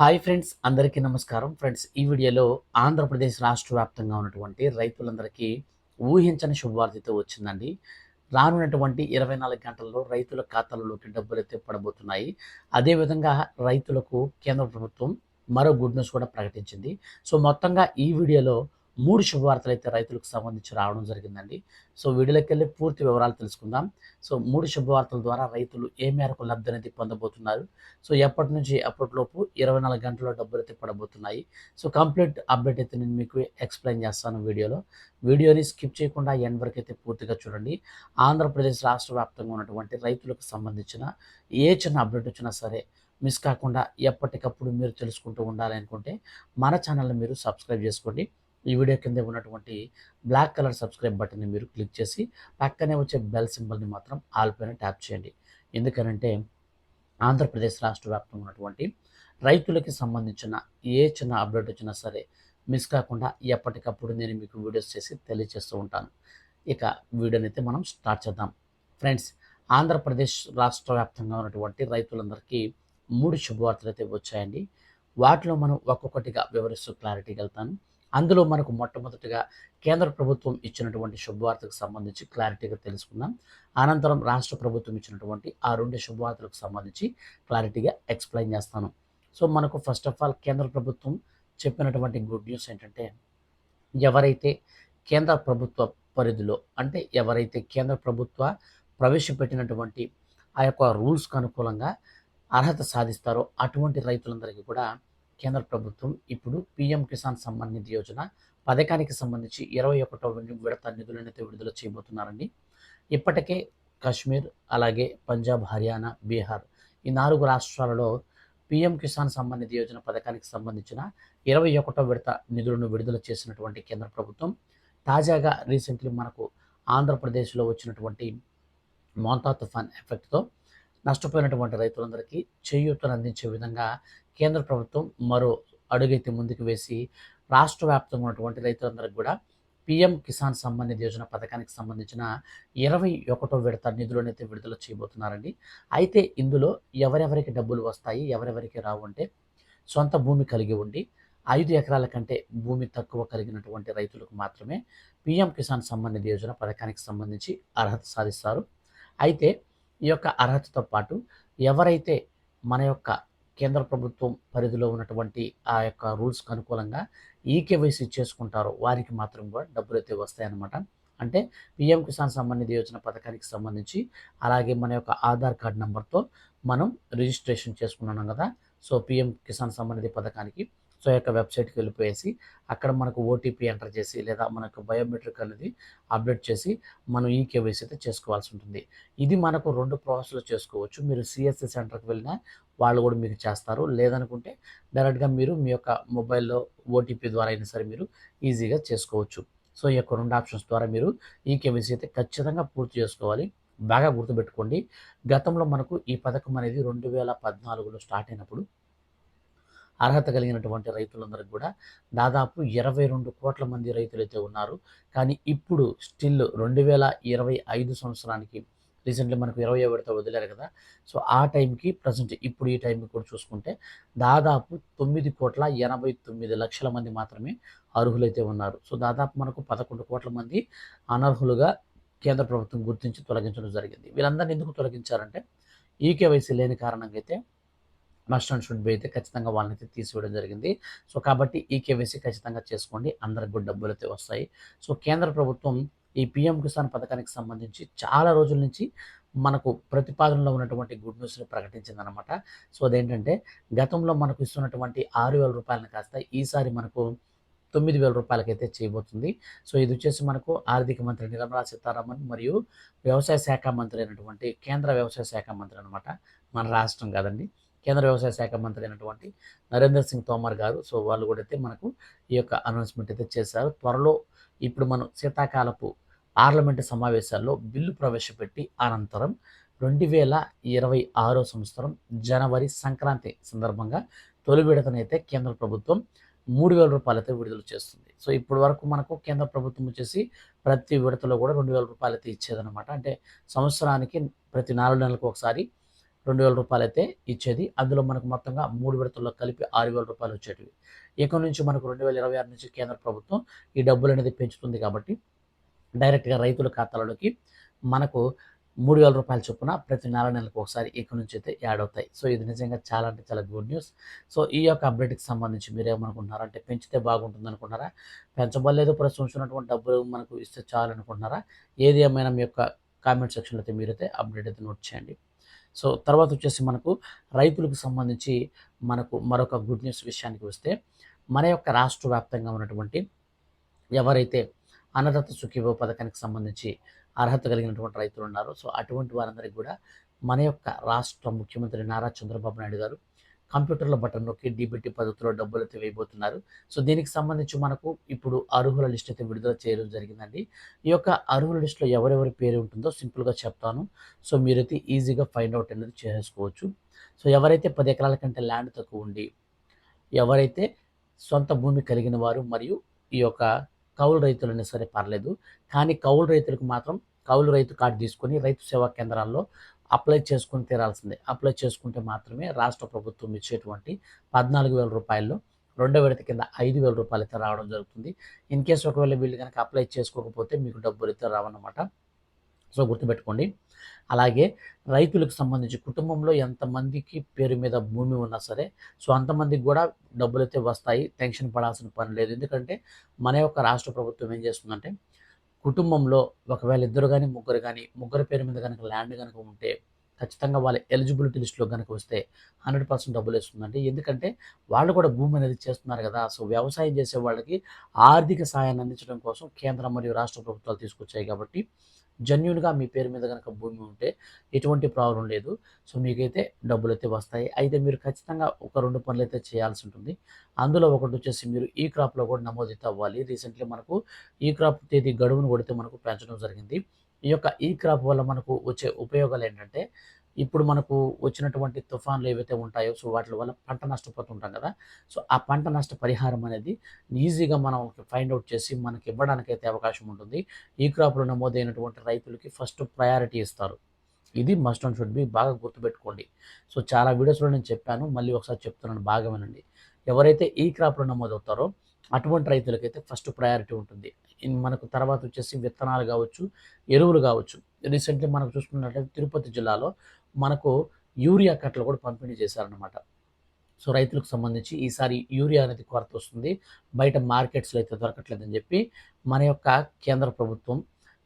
Hi friends అందరికీ నమస్కారం. Friends ఈ వీడియోలో ఆంధ్రప్రదేశ్ రాష్ట్ర వ్యాప్తంగా ఉన్నటువంటి రైతులందరికీ ఊహించని శుభవార్తతో వచ్చిందండి. రానున్నటువంటి ఇరవై నాలుగు గంటల్లో రైతుల ఖాతాలలోకి డబ్బులు అయితే పడబోతున్నాయి అదేవిధంగా రైతులకు కేంద్ర ప్రభుత్వం మరో గుడ్ న్యూస్ కూడా ప్రకటించింది. సో మొత్తంగా ఈ వీడియోలో మూడు శుభవార్తలు అయితే రైతులకు సంబంధించి రావడం జరిగిందండి. సో వీడియోలోకి వెళ్ళి పూర్తి వివరాలు తెలుసుకుందాం. సో మూడు శుభవార్తల ద్వారా రైతులు ఏ మేరకు లబ్ధి అనేది పొందబోతున్నారు? సో ఎప్పటి నుంచి అప్పటిలోపు ఇరవై నాలుగు గంటల్లో డబ్బులు అయితే పడబోతున్నాయి? సో కంప్లీట్ అప్డేట్ అయితే నేను మీకు ఎక్స్ప్లెయిన్ చేస్తాను వీడియోలో. వీడియోని స్కిప్ చేయకుండా ఎండ్ వరకు అయితే పూర్తిగా చూడండి. ఆంధ్రప్రదేశ్ రాష్ట్ర వ్యాప్తంగా ఉన్నటువంటి రైతులకు సంబంధించిన ఏ చిన్న అప్డేట్ వచ్చినా సరే మిస్ కాకుండా ఎప్పటికప్పుడు మీరు తెలుసుకుంటూ ఉండాలనుకుంటే మన ఛానల్ని మీరు సబ్స్క్రైబ్ చేసుకోండి. ఈ వీడియో కింద ఉన్నటువంటి బ్లాక్ కలర్ సబ్స్క్రైబ్ బటన్ని మీరు క్లిక్ చేసి పక్కనే వచ్చే బెల్ సింబల్ని మాత్రం ఆల్ పైన ట్యాప్ చేయండి. ఎందుకనంటే ఆంధ్రప్రదేశ్ రాష్ట్ర వ్యాప్తంగా ఉన్నటువంటి రైతులకి సంబంధించిన ఏ చిన్న అప్డేట్ వచ్చినా సరే మిస్ కాకుండా ఎప్పటికప్పుడు నేను మీకు వీడియోస్ చేసి తెలియజేస్తూ ఉంటాను. ఇక వీడియోని అయితే మనం స్టార్ట్ చేద్దాం. ఫ్రెండ్స్ ఆంధ్రప్రదేశ్ రాష్ట్ర వ్యాప్తంగా ఉన్నటువంటి రైతులందరికీ మూడు శుభవార్తలు అయితే వచ్చాయండి. వాటిలో మనం ఒక్కొక్కటిగా వివరిస్తూ క్లారిటీకి వెళ్తాను. అందులో మనకు మొట్టమొదటిగా కేంద్ర ప్రభుత్వం ఇచ్చినటువంటి శుభవార్తకు సంబంధించి క్లారిటీగా తెలుసుకుందాం. అనంతరం రాష్ట్ర ప్రభుత్వం ఇచ్చినటువంటి ఆ రెండు శుభవార్తలకు సంబంధించి క్లారిటీగా ఎక్స్ప్లెయిన్ చేస్తాను. సో మనకు ఫస్ట్ ఆఫ్ ఆల్ కేంద్ర ప్రభుత్వం చెప్పినటువంటి గుడ్ న్యూస్ ఏంటంటే ఎవరైతే కేంద్ర ప్రభుత్వ పరిధిలో అంటే ఎవరైతే కేంద్ర ప్రభుత్వ ప్రవేశపెట్టినటువంటి ఆ యొక్క రూల్స్కు అనుకూలంగా అర్హత సాధిస్తారో అటువంటి రైతులందరికీ కూడా కేంద్ర ప్రభుత్వం ఇప్పుడు పీఎం కిసాన్ సమ్మాన్ నిధి యోజన పథకానికి సంబంధించి ఇరవై ఒకటో విడత నిధులనైతే విడుదల చేయబోతున్నారండి. ఇప్పటికే కాశ్మీర్ అలాగే పంజాబ్ హర్యానా బీహార్ ఈ నాలుగు రాష్ట్రాలలో పీఎం కిసాన్ సమ్మాన్ నిధి యోజన పథకానికి సంబంధించిన ఇరవై ఒకటో విడత నిధులను విడుదల చేసినటువంటి కేంద్ర ప్రభుత్వం తాజాగా రీసెంట్లీ మనకు ఆంధ్రప్రదేశ్లో వచ్చినటువంటి మోంతా తుఫాన్ ఎఫెక్ట్తో నష్టపోయినటువంటి రైతులందరికీ చేయూతను అందించే విధంగా కేంద్ర ప్రభుత్వం మరో అడుగైతే ముందుకు వేసి రాష్ట్ర వ్యాప్తంగా ఉన్నటువంటి రైతులందరికీ కూడా పిఎం కిసాన్ సంబంధిత యోజన పథకానికి సంబంధించిన ఇరవై ఒకటో విడత నిధులనైతే విడుదల చేయబోతున్నారండి. అయితే ఇందులో ఎవరెవరికి డబ్బులు వస్తాయి ఎవరెవరికి రావు అంటే సొంత భూమి కలిగి ఉండి ఐదు ఎకరాల కంటే భూమి తక్కువ కలిగినటువంటి రైతులకు మాత్రమే పిఎం కిసాన్ సంబంధిత యోజన పథకానికి సంబంధించి అర్హత సాధిస్తారు. అయితే ఈ యొక్క అర్హతతో పాటు ఎవరైతే మన యొక్క కేంద్ర ప్రభుత్వం పరిధిలో ఉన్నటువంటి ఆ యొక్క రూల్స్కి అనుకూలంగా ఈకేవైసీ చేసుకుంటారో వారికి మాత్రం కూడా డబ్బులు అయితే వస్తాయన్నమాట. అంటే పిఎం కిసాన్ సంబంధిత యోజన పథకానికి సంబంధించి అలాగే మన యొక్క ఆధార్ కార్డ్ నెంబర్తో మనం రిజిస్ట్రేషన్ చేసుకున్నాం కదా. సో పిఎం కిసాన్ సంబంధిత పథకానికి సో యొక్క వెబ్సైట్కి వెళ్ళిపోయేసి అక్కడ మనకు ఓటీపీ ఎంటర్ చేసి లేదా మనకు బయోమెట్రిక్ అనేది అప్డేట్ చేసి మనం ఈ కేవైసీ అయితే చేసుకోవాల్సి ఉంటుంది. ఇది మనకు రెండు ప్రాసెస్లో చేసుకోవచ్చు. మీరు సిఎస్సి సెంటర్కి వెళ్ళినా వాళ్ళు కూడా మీకు చేస్తారు. లేదనుకుంటే డైరెక్ట్గా మీరు మీ యొక్క మొబైల్లో ఓటీపీ ద్వారా అయినా సరే మీరు ఈజీగా చేసుకోవచ్చు. సో ఈ యొక్క రెండు ఆప్షన్స్ ద్వారా మీరు ఈ కేవైసీ అయితే ఖచ్చితంగా పూర్తి చేసుకోవాలి. బాగా గుర్తుపెట్టుకోండి. గతంలో మనకు ఈ పథకం అనేది రెండు వేల పద్నాలుగులో స్టార్ట్ అయినప్పుడు అర్హత కలిగినటువంటి రైతులందరికీ కూడా దాదాపు ఇరవై రెండు కోట్ల మంది రైతులైతే ఉన్నారు. కానీ ఇప్పుడు స్టిల్ రెండు వేల ఇరవై ఐదు సంవత్సరానికి రీసెంట్లీ మనకు ఇరవై విడత వదిలేరు కదా. సో ఆ టైంకి ప్రజెంట్ ఇప్పుడు ఈ టైంకి కూడా చూసుకుంటే దాదాపు తొమ్మిది కోట్ల ఎనభై తొమ్మిది లక్షల మంది మాత్రమే అర్హులైతే ఉన్నారు. సో దాదాపు మనకు పదకొండు కోట్ల మంది అనర్హులుగా కేంద్ర ప్రభుత్వం గుర్తించి తొలగించడం జరిగింది. వీళ్ళందరినీ ఎందుకు తొలగించారంటే ఈకేవైసీ లేని కారణంగా అయితే మస్ట్ అండ్ షుడ్ బి అయితే ఖచ్చితంగా వాళ్ళనైతే తీసివేయడం జరిగింది. సో కాబట్టి ఈ కేవైసీ ఖచ్చితంగా చేసుకోండి. అందరికి కూడా డబ్బులు అయితే వస్తాయి. సో కేంద్ర ప్రభుత్వం ఈ పిఎం కిసాన్ పథకానికి సంబంధించి చాలా రోజుల నుంచి మనకు ప్రతిపాదనలో ఉన్నటువంటి గుడ్ న్యూస్ని ప్రకటించిందనమాట సో అదేంటంటే గతంలో మనకు ఇస్తున్నటువంటి ఆరు వేల రూపాయలను కాస్త ఈసారి మనకు తొమ్మిది వేల రూపాయలకైతే చేయబోతుంది. సో ఇది వచ్చేసి మనకు ఆర్థిక మంత్రి నిర్మలా సీతారామన్ మరియు వ్యవసాయ శాఖ మంత్రి అయినటువంటి కేంద్ర వ్యవసాయ శాఖ మంత్రి అనమాట మన రాష్ట్రం కాదండి. కేంద్ర వ్యవసాయ శాఖ మంత్రి అయినటువంటి నరేంద్ర సింగ్ తోమర్ గారు. సో వాళ్ళు కూడా అయితే మనకు ఈ యొక్క అనౌన్స్మెంట్ అయితే చేశారు. త్వరలో ఇప్పుడు మనం శీతాకాలపు పార్లమెంటు సమావేశాల్లో బిల్లు ప్రవేశపెట్టి అనంతరం రెండు వేల ఇరవై ఆరో సంవత్సరం జనవరి సంక్రాంతి సందర్భంగా తొలి విడతనైతే కేంద్ర ప్రభుత్వం మూడు వేల రూపాయలతో విడుదల చేస్తుంది. సో ఇప్పటి వరకు మనకు కేంద్ర ప్రభుత్వం వచ్చేసి ప్రతి విడతలో కూడా రెండు వేల రూపాయలు అయితే ఇచ్చేదనమాట అంటే సంవత్సరానికి ప్రతి నాలుగు నెలలకు ఒకసారి రెండు వేల రూపాయలు అయితే ఇచ్చేది. అందులో మనకు మొత్తంగా మూడు విడతల్లో కలిపి ఆరు వేల రూపాయలు వచ్చేటివి. ఇక నుంచి మనకు రెండు వేల ఇరవై ఆరు నుంచి కేంద్ర ప్రభుత్వం ఈ డబ్బులు అనేది పెంచుతుంది కాబట్టి డైరెక్ట్గా రైతుల ఖాతాలలోకి మనకు మూడు వేల రూపాయల చొప్పున ప్రతి నెల నెలకు ఒకసారి ఇక నుంచి అయితే యాడ్ అవుతాయి. సో ఇది నిజంగా చాలా అంటే చాలా గుడ్ న్యూస్. సో ఈ యొక్క అప్డేట్కి సంబంధించి మీరు ఏమనుకుంటున్నారా అంటే పెంచితే బాగుంటుంది అనుకుంటున్నారా పెంచబడలేదు ప్రస్తుతం డబ్బులు మనకు ఇస్తే చాలు అనుకుంటున్నారా? ఏది ఏమైనా మీ యొక్క కామెంట్ సెక్షన్లో అయితే మీరైతే అప్డేట్ అయితే నోట్ చేయండి. సో తర్వాత వచ్చేసి మనకు రైతులకు సంబంధించి మనకు మరొక గుడ్ న్యూస్ విషయానికి వస్తే మన యొక్క రాష్ట్ర వ్యాప్తంగా ఉన్నటువంటి ఎవరైతే అన్నదాత సుఖీభో పథకానికి సంబంధించి అర్హత కలిగినటువంటి రైతులు ఉన్నారో సో అటువంటి వారందరికీ కూడా మన యొక్క రాష్ట్ర ముఖ్యమంత్రి నారా చంద్రబాబు నాయుడు గారు కంప్యూటర్ల బటన్ నొక్కి డీబీటీ పద్ధతిలో డబ్బులు అయితే వేయబోతున్నారు. సో దీనికి సంబంధించి మనకు ఇప్పుడు అర్హుల లిస్ట్ అయితే విడుదల చేయడం జరిగిందండి. ఈ యొక్క అర్హుల లిస్టులో ఎవరెవరి పేరు ఉంటుందో సింపుల్గా చెప్తాను. సో మీరైతే ఈజీగా ఫైండ్ అవుట్ అనేది చేసుకోవచ్చు సో ఎవరైతే పది ఎకరాల కంటే ల్యాండ్ తక్కువ ఉండి ఎవరైతే సొంత భూమి కలిగిన వారు మరియు ఈ యొక్క కౌలు రైతులైనా సరే పర్లేదు. కానీ కౌలు రైతులకు మాత్రం కౌలు రైతు కార్డు తీసుకొని రైతు సేవా కేంద్రాల్లో అప్లై చేసుకుని తీరాల్సిందే. అప్లై చేసుకుంటే మాత్రమే రాష్ట్ర ప్రభుత్వం ఇచ్చేటువంటి పద్నాలుగు వేల రూపాయల్లో రెండో విడత కింద ఐదు వేల రూపాయలు అయితే రావడం జరుగుతుంది. ఇన్ కేసు ఒకవేళ వీళ్ళు కనుక అప్లై చేసుకోకపోతే మీకు డబ్బులు అయితే రావన్నమాట. సో గుర్తుపెట్టుకోండి. అలాగే రైతులకు సంబంధించి కుటుంబంలో ఎంతమందికి పేరు మీద భూమి ఉన్నా సరే సో అంతమందికి కూడా డబ్బులు అయితే వస్తాయి. టెన్షన్ పడాల్సిన పని లేదు. ఎందుకంటే మన యొక్క రాష్ట్ర ప్రభుత్వం ఏం చేస్తుందంటే కుటుంబంలో ఒకవేళ ఇద్దరు కానీ ముగ్గురు కానీ ముగ్గురు పేరు మీద కనుక ల్యాండ్ కనుక ఉంటే ఖచ్చితంగా వాళ్ళ ఎలిజిబిలిటీ లిస్టులో కనుక వస్తే హండ్రెడ్ పర్సెంట్ డబ్బులు వేస్తుందండి. ఎందుకంటే వాళ్ళు కూడా భూమి అనేది చేస్తున్నారు కదా సో వ్యవసాయం చేసే వాళ్ళకి ఆర్థిక సాయాన్ని అందించడం కోసం కేంద్ర మరియు రాష్ట్ర ప్రభుత్వాలు తీసుకొచ్చాయి కాబట్టి జెన్యున్గా మీ పేరు మీద కనుక భూమి ఉంటే ఎటువంటి ప్రాబ్లం లేదు. సో మీకైతే డబ్బులు అయితే వస్తాయి. అయితే మీరు ఖచ్చితంగా ఒక రెండు పనులు అయితే చేయాల్సి ఉంటుంది. అందులో ఒకటి వచ్చేసి మీరు ఈ క్రాప్లో కూడా నమోదైతే అవ్వాలి. రీసెంట్లీ మనకు ఈ క్రాప్ తేదీ గడువును కొడితే మనకు పెంచడం జరిగింది. ఈ యొక్క ఈ క్రాప్ వల్ల మనకు వచ్చే ఉపయోగాలు ఏంటంటే ఇప్పుడు మనకు వచ్చినటువంటి తుఫాన్లు ఏవైతే ఉంటాయో సో వాటి వల్ల పంట నష్టపోతుంటాం కదా. సో ఆ పంట నష్ట పరిహారం అనేది ఈజీగా మనం ఫైండ్ అవుట్ చేసి మనకి ఇవ్వడానికి అయితే అవకాశం ఉంటుంది. ఈ క్రాప్లో నమోదైనటువంటి రైతులకి ఫస్ట్ ప్రయారిటీ ఇస్తారు. ఇది మస్ట్ అండ్ షుడ్ బి బాగా గుర్తుపెట్టుకోండి. సో చాలా వీడియోస్లో నేను చెప్పాను మళ్ళీ ఒకసారి చెప్తున్నాను బాగా వినండి. ఎవరైతే ఈ క్రాప్లో నమోదవుతారో అటువంటి రైతులకైతే ఫస్ట్ ప్రయారిటీ ఉంటుంది. మనకు తర్వాత వచ్చేసి విత్తనాలు కావచ్చు ఎరువులు కావచ్చు. రీసెంట్లీ మనం చూసుకున్నట్లయితే తిరుపతి జిల్లాలో మనకు యూరియా కట్టలు కూడా పంపిణీ చేశారనమాట సో రైతులకు సంబంధించి ఈసారి యూరియా అనేది కొరత వస్తుంది. బయట మార్కెట్స్లో అయితే దొరకట్లేదని చెప్పి మన యొక్క కేంద్ర ప్రభుత్వం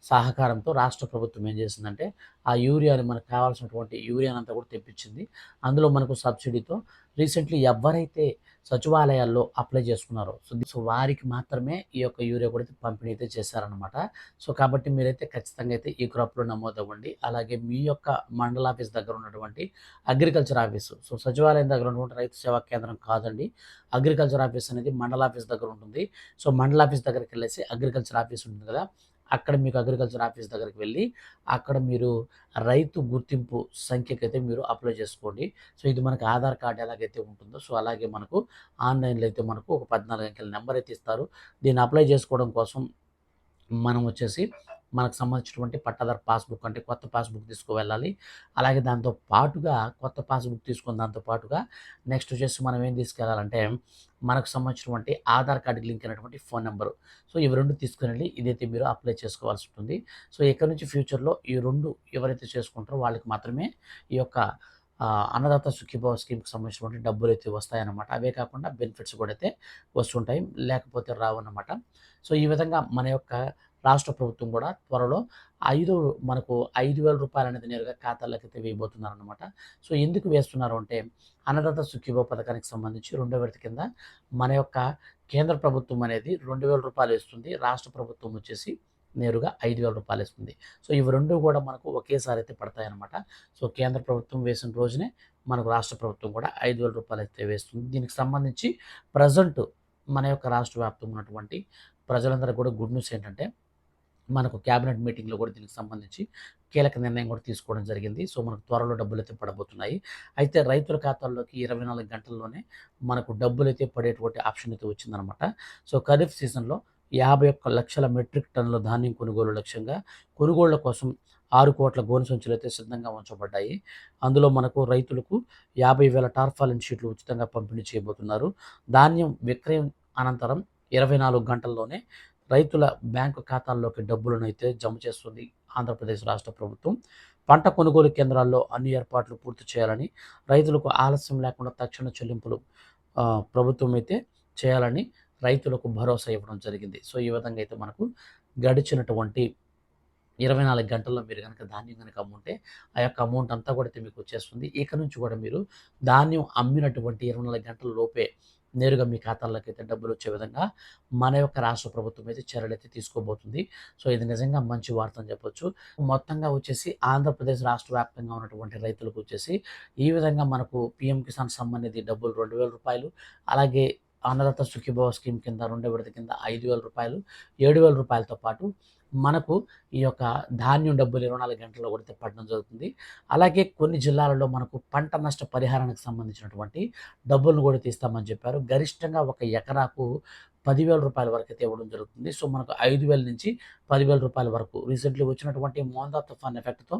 సహకారంతో రాష్ట్ర ప్రభుత్వం ఏం చేసిందంటే ఆ యూరియాని మనకు కావాల్సినటువంటి యూరియానంతా కూడా తెప్పించింది. అందులో మనకు సబ్సిడీతో రీసెంట్లీ ఎవరైతే సచివాలయాల్లో అప్లై చేసుకున్నారు. సో సో వారికి మాత్రమే ఈ యొక్క యూరియా కూడా పంపిణీ అయితే చేశారనమాట సో కాబట్టి మీరైతే ఖచ్చితంగా అయితే ఈ క్రాప్లో నమోదు అవ్వండి అలాగే మీ యొక్క మండల ఆఫీస్ దగ్గర ఉన్నటువంటి అగ్రికల్చర్ ఆఫీసు సో సచివాలయం దగ్గర ఉన్నటువంటి రైతు సేవా కేంద్రం కాదండి. అగ్రికల్చర్ ఆఫీస్ అనేది మండల ఆఫీస్ దగ్గర ఉంటుంది. సో మండల ఆఫీస్ దగ్గరికి వెళ్ళేసి అగ్రికల్చర్ ఆఫీస్ ఉంటుంది కదా అక్కడ మీకు అగ్రికల్చర్ ఆఫీస్ దగ్గరికి వెళ్ళి అక్కడ మీరు రైతు గుర్తింపు సంఖ్యకైతే మీరు అప్లై చేసుకోండి. సో ఇది మనకు ఆధార్ కార్డు ఎలాగైతే ఉంటుందో సో అలాగే మనకు ఆన్లైన్లో అయితే మనకు ఒక పద్నాలుగు అంకెల నెంబర్ అయితే ఇస్తారు. దీన్ని అప్లై చేసుకోవడం కోసం మనం వచ్చేసి మనకు సంబంధించినటువంటి పట్టాదారు పాస్బుక్ అంటే కొత్త పాస్బుక్ తీసుకువెళ్ళాలి. అలాగే దాంతో పాటుగా కొత్త పాస్బుక్ తీసుకున్న దాంతో పాటుగా నెక్స్ట్ వచ్చేసి మనం ఏం తీసుకెళ్ళాలంటే మనకు సంబంధించినటువంటి ఆధార్ కార్డుకి లింక్ అయినటువంటి ఫోన్ నెంబరు. సో ఇవి రెండు తీసుకుని ఇదైతే మీరు అప్లై చేసుకోవాల్సి ఉంటుంది. సో ఇక్కడ నుంచి ఫ్యూచర్లో ఈ రెండు ఎవరైతే చేసుకుంటారో వాళ్ళకి మాత్రమే ఈ యొక్క అన్నదాత సుఖీభావ స్కీమ్కి సంబంధించినటువంటి డబ్బులు అయితే వస్తాయన్నమాట. అవే కాకుండా బెనిఫిట్స్ కూడా అయితే వస్తుంటాయి లేకపోతే రావన్నమాట. సో ఈ విధంగా మన యొక్క రాష్ట్ర ప్రభుత్వం కూడా త్వరలో ఐదు మనకు ఐదు వేల రూపాయలు అనేది నేరుగా ఖాతాలకు అయితే వేయబోతున్నారనమాట సో ఎందుకు వేస్తున్నారు అంటే అన్నదాత సుఖీభో పథకానికి సంబంధించి రెండో విడత కింద మన యొక్క కేంద్ర ప్రభుత్వం అనేది రెండు వేల రూపాయలు ఇస్తుంది. రాష్ట్ర ప్రభుత్వం వచ్చేసి నేరుగా ఐదు వేల రూపాయలు ఇస్తుంది సో ఇవి రెండు కూడా మనకు ఒకేసారి అయితే పడతాయి అనమాట సో కేంద్ర ప్రభుత్వం వేసిన రోజునే మనకు రాష్ట్ర ప్రభుత్వం కూడా ఐదు వేల రూపాయలు అయితే వేస్తుంది. దీనికి సంబంధించి ప్రజెంట్ మన యొక్క రాష్ట్ర వ్యాప్తంగా ఉన్నటువంటి ప్రజలందరూ కూడా గుడ్ న్యూస్ ఏంటంటే మనకు క్యాబినెట్ మీటింగ్లో కూడా దీనికి సంబంధించి కీలక నిర్ణయం కూడా తీసుకోవడం జరిగింది. సో మనకు త్వరలో డబ్బులు అయితే పడబోతున్నాయి. అయితే రైతుల ఖాతాల్లోకి ఇరవై నాలుగు గంటల్లోనే మనకు డబ్బులు అయితే పడేటువంటి ఆప్షన్ అయితే వచ్చిందనమాట సో ఖరీఫ్ సీజన్లో యాభై ఒక్క లక్షల మెట్రిక్ టన్నుల ధాన్యం కొనుగోలు లక్ష్యంగా కొనుగోళ్ళ కోసం ఆరు కోట్ల గోను సంచులు అయితే సిద్ధంగా ఉంచబడ్డాయి. అందులో మనకు రైతులకు యాభై వేల టార్ఫాలిన్ షీట్లు ఉచితంగా పంపిణీ చేయబోతున్నారు. ధాన్యం విక్రయం అనంతరం ఇరవై నాలుగు గంటల్లోనే రైతుల బ్యాంకు ఖాతాల్లోకి డబ్బులను అయితే జమ చేస్తుంది ఆంధ్రప్రదేశ్ రాష్ట్ర ప్రభుత్వం. పంట కొనుగోలు కేంద్రాల్లో అన్ని ఏర్పాట్లు పూర్తి చేయాలని రైతులకు ఆలస్యం లేకుండా తక్షణ చెల్లింపులు ప్రభుత్వం అయితే చేయాలని రైతులకు భరోసా ఇవ్వడం జరిగింది. సో ఈ విధంగా అయితే మనకు గడిచినటువంటి ఇరవై నాలుగు గంటల్లో మీరు కనుక ధాన్యం కనుక అమ్ముంటే ఆ యొక్క అమౌంట్ అంతా కూడా అయితే మీకు వచ్చేస్తుంది. ఇక నుంచి కూడా మీరు ధాన్యం అమ్మినటువంటి ఇరవై నాలుగు గంటల లోపే నేరుగా మీ ఖాతాల్లోకి అయితే డబ్బులు వచ్చే విధంగా మన యొక్క రాష్ట్ర ప్రభుత్వం అయితే చర్యలు అయితే తీసుకోబోతుంది. సో ఇది నిజంగా మంచి వార్త అని చెప్పొచ్చు. మొత్తంగా వచ్చేసి ఆంధ్రప్రదేశ్ రాష్ట్ర వ్యాప్తంగా ఉన్నటువంటి రైతులకు వచ్చేసి ఈ విధంగా మనకు పిఎం కిసాన్ సమ్మాన్ నిధి డబ్బులు రెండు వేల రూపాయలు అలాగే అన్నదాత సుఖీభవ స్కీమ్ కింద రెండో విడత కింద ఐదు వేల రూపాయలు ఏడు వేల రూపాయలతో పాటు మనకు ఈ యొక్క ధాన్యం డబ్బులు ఇరవై నాలుగు గంటల్లో కూడా పడడం జరుగుతుంది. అలాగే కొన్ని జిల్లాలలో మనకు పంట నష్ట పరిహారానికి సంబంధించినటువంటి డబ్బులను కూడా తీస్తామని చెప్పారు. గరిష్టంగా ఒక ఎకరాకు పదివేల రూపాయల వరకు అయితే ఇవ్వడం జరుగుతుంది. సో మనకు ఐదు వేల నుంచి పదివేల రూపాయల వరకు. రీసెంట్లీ వచ్చినటువంటి మోందా తుఫాన్ ఎఫెక్ట్తో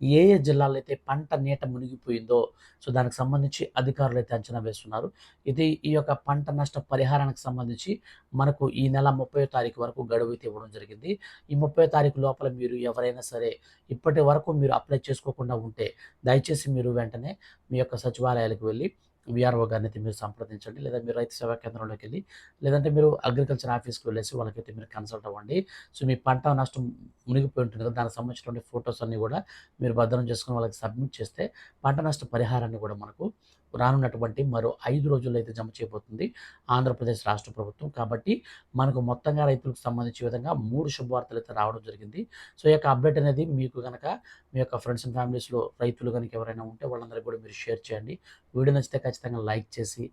ఏ ఏ జిల్లాలో అయితే పంట నీట మునిగిపోయిందో సో దానికి సంబంధించి అధికారులు అయితే అంచనా వేస్తున్నారు. ఇది ఈ యొక్క పంట నష్ట పరిహారానికి సంబంధించి మనకు ఈ నెల ముప్పై తారీఖు వరకు గడువు అయితే ఇవ్వడం జరిగింది. ఈ ముప్పై తారీఖు లోపల మీరు ఎవరైనా సరే ఇప్పటి వరకు మీరు అప్లై చేసుకోకుండా ఉంటే దయచేసి మీరు వెంటనే మీ యొక్క సచివాలయాలకు వెళ్ళి విఆర్ఓ గారిని అయితే మీరు సంప్రదించండి. లేదా మీరు రైతు సేవా కేంద్రంలోకి వెళ్ళి లేదంటే మీరు అగ్రికల్చర్ ఆఫీస్కి వెళ్ళేసి వాళ్ళకైతే మీరు కన్సల్ట్ అవ్వండి. సో మీ పంట నష్టం మునిగిపోయి ఉంటుంది కదా దానికి సంబంధించినటువంటి ఫొటోస్ అన్నీ కూడా మీరు భద్రం చేసుకుని వాళ్ళకి సబ్మిట్ చేస్తే పంట నష్ట పరిహారాన్ని కూడా మనకు రానున్నటువంటి మరో ఐదు రోజుల్లో అయితే జమ చేయబోతుంది ఆంధ్రప్రదేశ్ రాష్ట్ర ప్రభుత్వం. కాబట్టి మనకు మొత్తంగా రైతులకు సంబంధించిన విధంగా మూడు శుభవార్తలు అయితే రావడం జరిగింది. సో ఈ యొక్క అప్డేట్ అనేది మీకు కనుక మీ యొక్క ఫ్రెండ్స్ అండ్ ఫ్యామిలీస్లో రైతులు కనుక ఎవరైనా ఉంటే వాళ్ళందరికీ కూడా మీరు షేర్ చేయండి. వీడియో నచ్చితే ఖచ్చితంగా లైక్ చేసి